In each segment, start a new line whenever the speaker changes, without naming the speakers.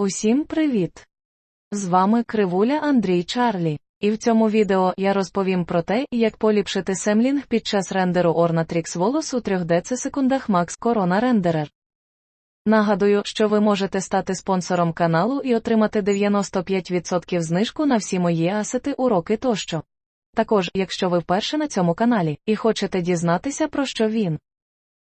Усім привіт! З вами Кривуля Андрій Чарлі. І в цьому відео я розповім про те, як поліпшити семлінг під час рендеру Ornatrix волос у 3 децисекундах Max Corona Renderer. Нагадую, що ви можете стати спонсором каналу і отримати 95% знижку на всі мої асети, уроки тощо. Також, якщо ви вперше на цьому каналі і хочете дізнатися, про що він.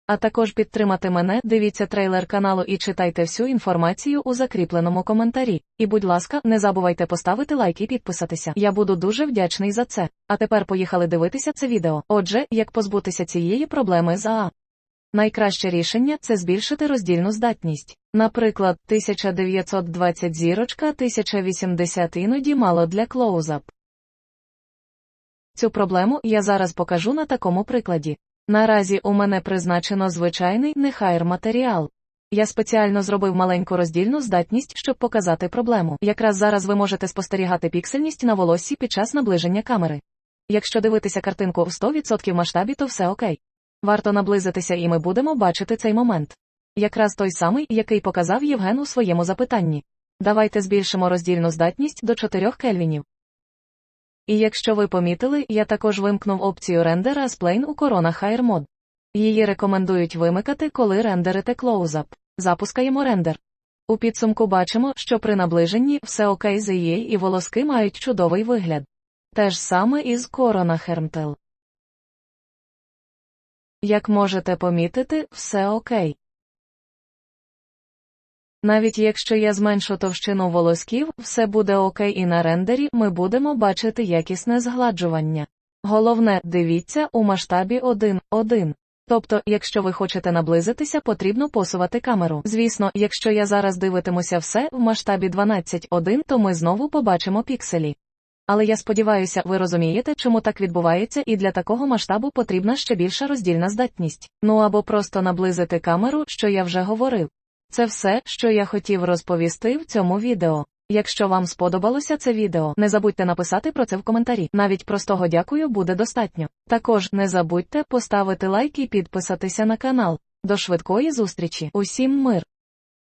А також підтримати мене, дивіться трейлер каналу і читайте всю інформацію у закріпленому коментарі. І будь ласка, не забувайте поставити лайк і підписатися. Я буду дуже вдячний за це. А тепер поїхали дивитися це відео. Отже, як позбутися цієї проблеми з АА. Найкраще рішення це збільшити роздільну здатність. Наприклад, 1920 зірочка 1080 іноді мало для клоузап. Цю проблему я зараз покажу на такому прикладі. Наразі у мене призначено звичайний нехайр матеріал. Я спеціально зробив маленьку роздільну здатність, щоб показати проблему. Якраз зараз ви можете спостерігати піксельність на волоссі під час наближення камери. Якщо дивитися картинку в 100% масштабі, то все окей. Варто наблизитися і ми будемо бачити цей момент. Якраз той самий, який показав Євген у своєму запитанні. Давайте збільшимо роздільну здатність до 4 кельвінів. І якщо ви помітили, я також вимкнув опцію рендера з Plane у Corona Higher Mod. Її рекомендують вимикати, коли рендерите клоузап. Запускаємо рендер. У підсумку бачимо, що при наближенні все окей з її і волоски мають чудовий вигляд. Те ж саме і з Corona Hermtel. Як можете помітити, все окей. Навіть якщо я зменшу товщину волосків, все буде окей і на рендері ми будемо бачити якісне згладжування. Головне, дивіться у масштабі 1.1. Тобто, якщо ви хочете наблизитися, потрібно посувати камеру. Звісно, якщо я зараз дивитимуся все в масштабі 12.1, то ми знову побачимо пікселі. Але я сподіваюся, ви розумієте, чому так відбувається, і для такого масштабу потрібна ще більша роздільна здатність. Ну або просто наблизити камеру, що я вже говорив. Це все, що я хотів розповісти в цьому відео. Якщо вам сподобалося це відео, не забудьте написати про це в коментарі. Навіть простого дякую буде достатньо. Також не забудьте поставити лайк і підписатися на канал. До швидкої зустрічі. Усім мир!